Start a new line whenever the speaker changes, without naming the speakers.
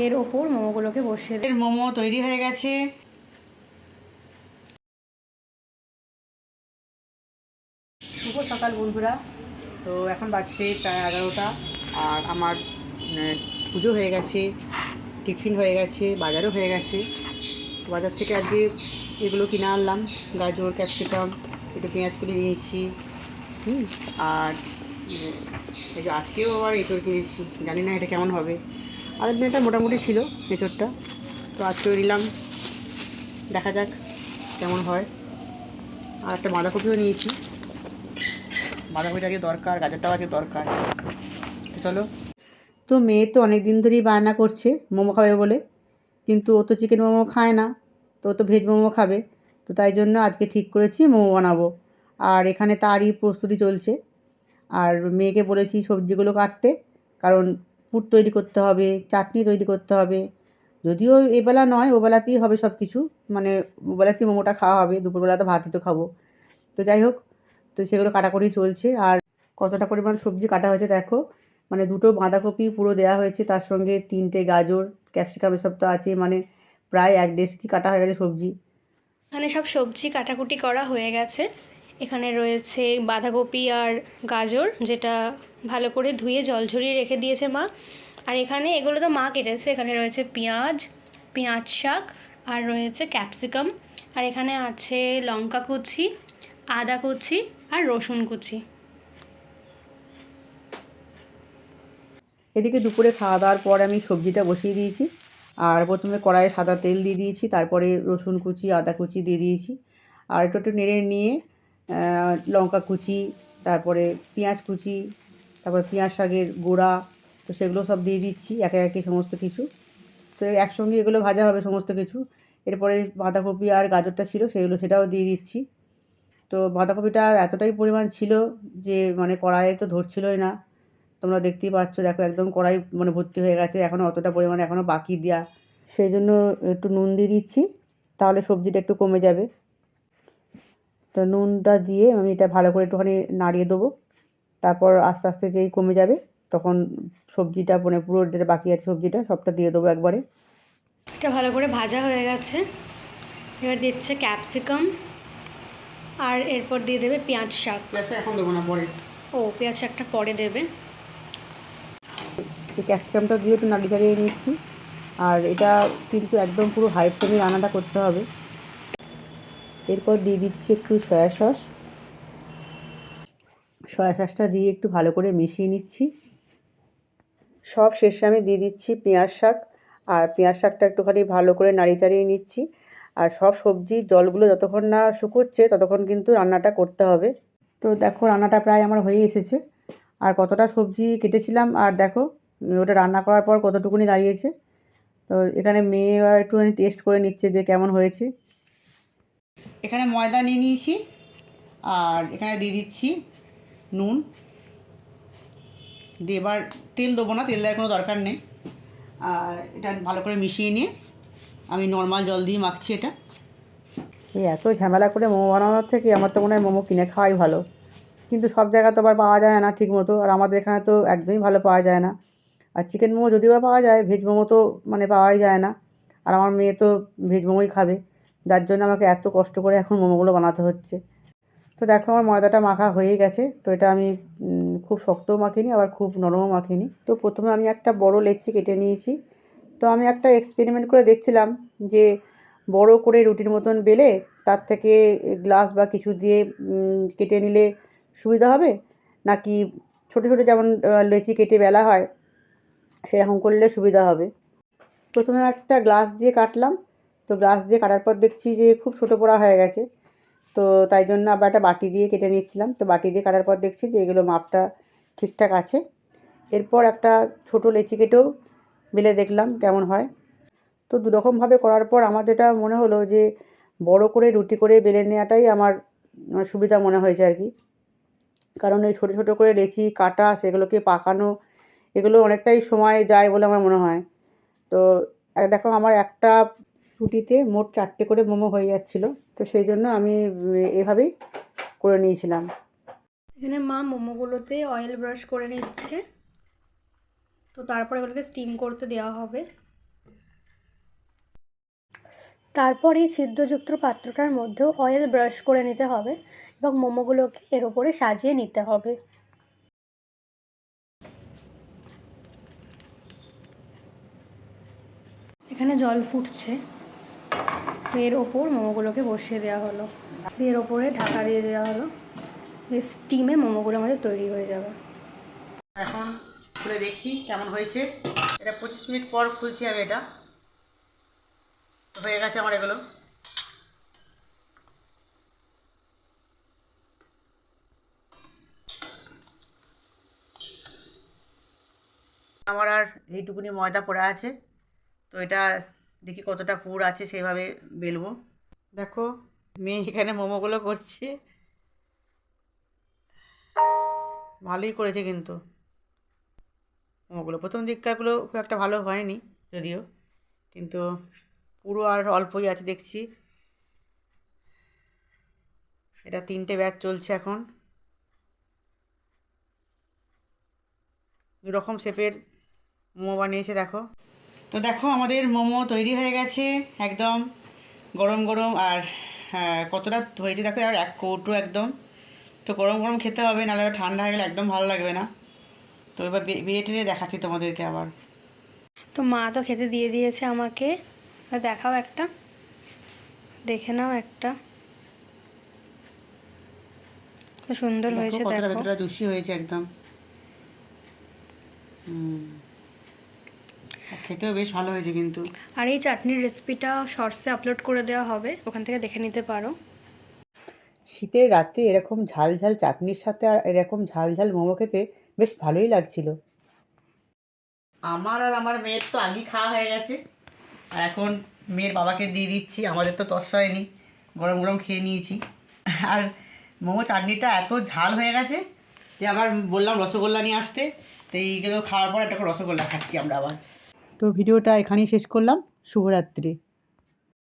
এর ওপর মোমোগুলোকে বসিয়ে দিই
এর মোমো তৈরি হয়ে গেছে। শুভ সকাল বন্ধুরা। তো এখন বাজছে প্রায় এগারোটা আর আমার পুজো হয়ে গেছে টিফিন হয়ে গেছে বাজারও হয়ে গেছে। বাজার থেকে আজকে এগুলো কিনে আনলাম গাজর ক্যাপসিকাম একটু পেঁয়াজ করে নিয়েছি হুম আর এই যে আজকেও আবার এঁচড় কিনেছি জানি না এটা কেমন হবে। আগের দিনটা মোটামুটি ছিল এঁচড়টা তো আজকেও নিলাম। দেখা যাক কেমন হয়। আর একটা বাঁধাকপিও নিয়েছি। বাঁধাকপিটা আগে দরকার, গাজরটাও আজকে দরকার। তো চলো। তো মেয়ে তো অনেক দিন ধরেই বায়না করছে, মোমো খাবে বলে। কিন্তু ও তো চিকেন মোমো খায় না। তো ও তো ভেজ মোমো খাবে। তো তাই জন্য আজকে ঠিক করেছি মোমো বানাবো। আর এখানে তারই প্রস্তুতি চলছে। আর মেয়েকে বলেছি সবজিগুলো কাটতে। কারণ পুর তৈরি করতে হবে, চাটনি তৈরি করতে হবে। যদিও এবেলা নয়, ওবেলাতেই হবে সব কিছু মানে ওবেলাতেই মোমোটা খাওয়া হবে, দুপুরবেলা তো ভাতই তো খাব। তো যাই হোক, তো সেগুলো কাটাকুটি চলছে। আর কতটা পরিমাণ সবজি কাটা হয়েছে দেখো। মানে দুটো বাঁধাকপি পুরো দেওয়া হয়েছে, তার সঙ্গে তিনটে গাজর, ক্যাপসিকাম এসব তো আছে মানে প্রায় এক ডেস্কি কাটা হয়ে গেছে সবজি।
এখানে সব সবজি কাটাকুটি করা হয়ে গেছে। এখানে রয়েছে বাঁধাকপি আর গাজর, যেটা ভালো করে ধুয়ে জল ঝরিয়ে রেখে দিয়েছে মা। আর এখানে এগুলো তো মা কেটেছে, এখানে রয়েছে পেঁয়াজ পেঁয়াজ শাক, আর রয়েছে ক্যাপসিকাম। আর এখানে আছে লঙ্কা কুচি, আদা কুচি আর রসুন কুচি।
এদিকে দুপুরে খাওয়া দাওয়ার পর আমি সবজিটা বসিয়ে দিয়েছি। আর প্রথমে কড়াইয়ে সাদা তেল দিয়ে দিয়েছি, তারপরে রসুন কুচি, আদা কুচি দিয়ে দিয়েছি। আর একটু একটু নেড়ে নিয়ে লঙ্কা কুচি, তারপরে পেঁয়াজ কুচি, তারপরে পেঁয়াজ শাকের গোড়া, তো সেগুলো সব দিয়ে দিচ্ছি, একে একে সমস্ত কিছু। তো একসঙ্গে এগুলো ভাজা হবে সমস্ত কিছু। এরপরে বাঁধাকপি আর গাজরটা ছিল, সেগুলো সেটাও দিয়ে দিচ্ছি। তো বাঁধাকপিটা এতটাই পরিমাণ ছিল যে মানে কড়াইয়ে তো ধরছিলই না। তোমরা দেখতেই পাচ্ছ, দেখো একদম কড়াই মানে ভর্তি হয়ে গেছে এখনও অতটা পরিমাণে এখনও বাকি দেওয়া সেই জন্য একটু নুন দিয়ে দিচ্ছি, তাহলে সবজিটা একটু কমে যাবে। তো নুনটা দিয়ে আমি এটা ভালো করে একটুখানি নাড়িয়ে দেবো। তারপর আস্তে আস্তে যেই কমে যাবে তখন সবজিটা মানে পুরো যেটা বাকি আছে সবজিটা সবটা দিয়ে দেবো একবারে।
এটা ভালো করে ভাজা হয়ে গেছে। এবার দিচ্ছে ক্যাপসিকাম আর এরপর দিয়ে দেবে পেঁয়াজ শাক।
এখন দেবো না পরে।
ও পেঁয়াজ শাকটা পরে দেবে।
এই ক্যাপসিকামটা দিয়ে একটু নাড়ি চাড়িয়ে নিচ্ছি। আর এটা কিন্তু একদম পুরো হাই ফ্লেমে রান্নাটা করতে হবে। এরপর দিয়ে দিচ্ছি একটু সয়া সস। সয়া সসটা দিয়ে একটু ভালো করে মিশিয়ে নিচ্ছি। সব শেষে আমি দিয়ে দিচ্ছি পেঁয়াজ শাক। আর পেঁয়াজ শাকটা একটুখানি ভালো করে নাড়ি চাড়িয়ে নিচ্ছি। আর সব সবজি জলগুলো যতক্ষণ না শুকোচ্ছে ততক্ষণ কিন্তু রান্নাটা করতে হবে। তো দেখো রান্নাটা প্রায় আমার হয়ে এসেছে। আর কতটা সবজি কেটেছিলাম আর দেখো ওটা রান্না করার পর কতটুকুনি দাঁড়িয়েছে। তো এখানে মেয়ে একটুখানি টেস্ট করে নিচ্ছে যে কেমন হয়েছে। এখানে ময়দা নিয়ে নিয়েছি, আর এখানে দিয়ে দিচ্ছি নুন। দিয়ে এবার তেল দেবো না, তেল দেওয়ার কোনো দরকার নেই। আর এটা ভালো করে মিশিয়ে নিয়ে আমি নর্মাল জল দিয়ে মাখছি এটা। এই এত ঝামেলা করে মোমো বানানোর থেকে আমার তো মনে হয় মোমো কিনে খাওয়াই ভালো। কিন্তু সব জায়গায় তো আবার পাওয়া যায় না ঠিক মতো আর আমাদের এখানে তো একদমই ভালো পাওয়া যায় না। আর চিকেন মোমো যদিও পাওয়া যায়, ভেজ মোমো তো মানে পাওয়াই যায় না। আর আমার মেয়ে তো ভেজ মোমোই খাবে। যার জন্য আমাকে এত কষ্ট করে এখন মোমোগুলো বানাতে হচ্ছে। তো দেখো আমার ময়দাটা মাখা হয়ে গেছে, তো এটা আমি খুব শক্তও মাখিনি, আবার খুব নরমও মাখিনি। তো প্রথমে আমি একটা বড় লেচি কেটে নিয়েছি। তো আমি একটা এক্সপেরিমেন্ট করে দেখছিলাম যে বড় করে রুটির মতন বেলে তার থেকে গ্লাস বা কিছু দিয়ে কেটে নিলে সুবিধা হবে? নাকি ছোটো ছোটো যেমন লেচি কেটে বেলা হয়, সেরকম করলে সুবিধা হবে? প্রথমে একটা গ্লাস দিয়ে কাটলাম। তো গ্লাস দিয়ে কাটার পর দেখছি যে খুব ছোটো পোড়া হয়ে গেছে। তো তাই জন্য আবার একটা বাটি দিয়ে কেটে নিচ্ছিলাম। তো বাটি দিয়ে কাটার পর দেখছি যে এগুলো মাপটা ঠিকঠাক আছে। এরপর একটা ছোটো লেচি কেটেও বেলে দেখলাম কেমন হয়। তো দুরকমভাবে করার পর আমার যেটা মনে হলো যে বড় করে রুটি করে বেলে নেওয়াটাই আমার সুবিধা মনে হয়েছে আর কি। কারণ ওই ছোটো ছোটো করে লেচি কাটা, সেগুলোকে পাকানো, এগুলো অনেকটাই সময় যায় বলে আমার মনে হয়। তো দেখো আমার একটা রুটিতে মোট চারটে করে মোমো হয়ে যাচ্ছিল। তো সেই জন্য আমি এভাবেই করে নিয়েছিলাম।
এখানে মা মোমোগুলোতে অয়েল ব্রাশ করে নিচ্ছে। তো তারপরে ওগুলোকে স্টিম করতে দেওয়া হবে। তারপর এই ছিদ্রযুক্ত পাত্রটার মধ্যেও অয়েল ব্রাশ করে নিতে হবে এবং মোমোগুলোকে এর ওপরে সাজিয়ে নিতে হবে। এখানে জল ফুটছে। এর ওপর মোমোগুলোকে বসিয়ে দেওয়া হলো। এর ওপরে ঢাকা দিয়ে দেওয়া হলো। স্টিমে মোমোগুলো আমাদের তৈরি হয়ে যাবে।
এখন খুলে দেখি কেমন হয়েছে। এটা পঁচিশ মিনিট পর খুলছি আমি এটা। হয়ে গেছে আমার এগুলো। আমার আর এইটুকুনি ময়দা পড়ে আছে। তো এটা দেখি কতটা পুর আছে সেভাবে বেলবো। দেখো, মেয়ে এখানে মোমোগুলো করছে। ভালোই করেছে কিন্তু। মোমোগুলো। প্রথম দিককারগুলো খুব একটা ভালো হয়নি যদিও, কিন্তু পুরো আর অল্পই আছে দেখছি। এটা তিনটে ব্যাচ চলছে এখন। দু রকম শেপের মোমো বানিয়েছে, দেখো। তো দেখো আমাদের মোমো তৈরি হয়ে গেছে একদম গরম গরম আর হ্যাঁ, কতটা হয়েছে দেখো আর এক কৌটো একদম। তো গরম গরম খেতে হবে নাহলে ঠান্ডা হয়ে গেলে একদম ভালো লাগবে না। তো এবার বিয়ে টেড়ে দেখাচ্ছি তোমাদেরকে আবার।
তো মা তো খেতে দিয়ে দিয়েছে আমাকে। দেখাও একটা। দেখে নাও একটা। সুন্দর হয়েছে দেখো।
ভেতরটা জুসি হয়েছে একদম হুম আর খেতেও বেশ ভালো হয়েছে কিন্তু।
আর এই চাটনির রেসিপিটা শর্টসে আপলোড করে দেওয়া হবে ওখান থেকে দেখে নিতে পারো।
শীতের রাতে এরকম ঝাল ঝাল চাটনির সাথে আর এরকম ঝাল ঝাল মোমো খেতে বেশ ভালোই লাগছিল। আমার আর আমার মেয়ের তো আগেই খাওয়া হয়ে গেছে। আর এখন মেয়ের বাবাকে দিয়ে দিচ্ছি আমাদের তো তস হয়নি গরম গরম খেয়ে নিয়েছি। আর মোমো চাটনিটা এত ঝাল হয়ে গেছে যে আবার বললাম রসগোল্লা নিয়ে আসতে তো এইগুলো খাওয়ার পর একটা রসগোল্লা খাচ্ছি আমরা আবার। তো ভিডিওটা এখানেই শেষ করলাম। শুভরাত্রি।